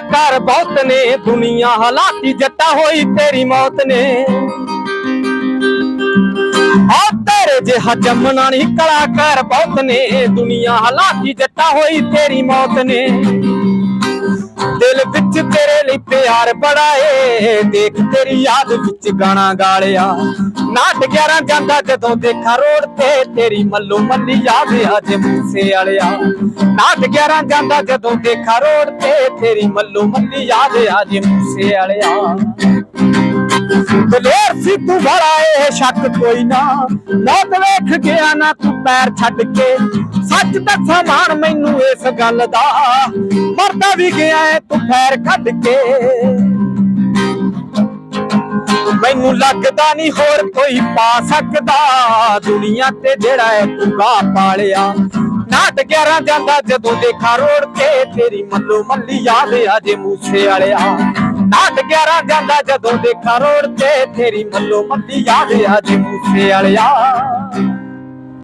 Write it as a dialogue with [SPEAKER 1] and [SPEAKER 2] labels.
[SPEAKER 1] ਘਰ ਬਹੁਤ ਨੇ, ਦੁਨੀਆ ਹਲਾਤੀ ਜੱਟਾ ਹੋਈ ਤੇਰੀ ਮੌਤ ਨੇ। ਆ ਤੇਰੇ ਜਿਹਾ ਜੰਮਣਾ ਨਹੀਂ, ਕਲਾਕਾਰ ਬਹੁਤ ਨੇ, ਦੁਨੀਆ ਹਲਾਤੀ ਜੱਟਾ ਹੋਈ ਤੇਰੀ ਮੌਤ ਨੇ। ਪਿਆਰ ਬੜਾ ਏ ਦੇਖ ਤੇਰੀ ਯਾਦ ਵਿੱਚ ਗਾਣਾ ਗਾਲਿਆ। ਨਾਟ 11 ਜਾਂਦਾ ਜਦੋਂ ਦੇਖਾ ਰੋਡ ਤੇ ਤੇਰੀ ਮੱਲੋ ਮੱਲੀ ਯਾਦ ਆ ਮੂਸੇ ਵਾਲਿਆ। ਨਾਟ 11 ਜਾਂਦਾ ਜਦੋਂ ਦੇਖਾ ਰੋਡ ਤੇ ਤੇਰੀ ਮੱਲੋ ਮੱਲੀ ਯਾਦ ਆ ਮੂਸੇ ਵਾਲਿਆ। ਦਲੇਰ ਸੀ ਤੂੰ ਬੜਾ ਏ ਸ਼ੱਕ ਕੋਈ ਨਾ। ਮੌਤ ਵੇਖ ਗਿਆ ਨਾ ਤੂੰ ਪੈਰ ਛੱਡ ਕੇ। ਸੱਚ ਦੱਸਾਂ ਮਾਣ ਮੈਨੂੰ ਇਸ ਗੱਲ ਦਾ ਮਰਦਾ ਵੀ ਗਿਆ ਤੂੰ ਫੈਰ ਕੱਢ ਕੇ। ਮੈਨੂੰ ਲੱਗਦਾ ਨਹੀਂ ਹੋਰ ਕੋਈ ਪਾ ਸਕਦਾ। ਦੁਨੀਆ ਤੇ ਜਿਹੜਾ ਏ ਤੂੰ ਗਾ ਪਾਲਿਆ। ਨਾਟ 11 ਜਾਂਦਾ ਜਦੋਂ ਦੇਖਾ ਰੋੜ ਤੇ ਤੇਰੀ ਮੱਲੋ ਮੱਲੀ ਯਾਦ ਆ ਜੇ ਮੂਸੇ ਵਾਲਿਆ। ਨਾਟ 11 ਜਾਂਦਾ ਜਦੋਂ ਦੇਖਾ ਰੋੜ ਤੇ ਤੇਰੀ ਮੱਲੋ ਮੱਲੀ ਯਾਦ ਆ ਜੇ ਮੂਸੇ ਵਾਲਿਆ।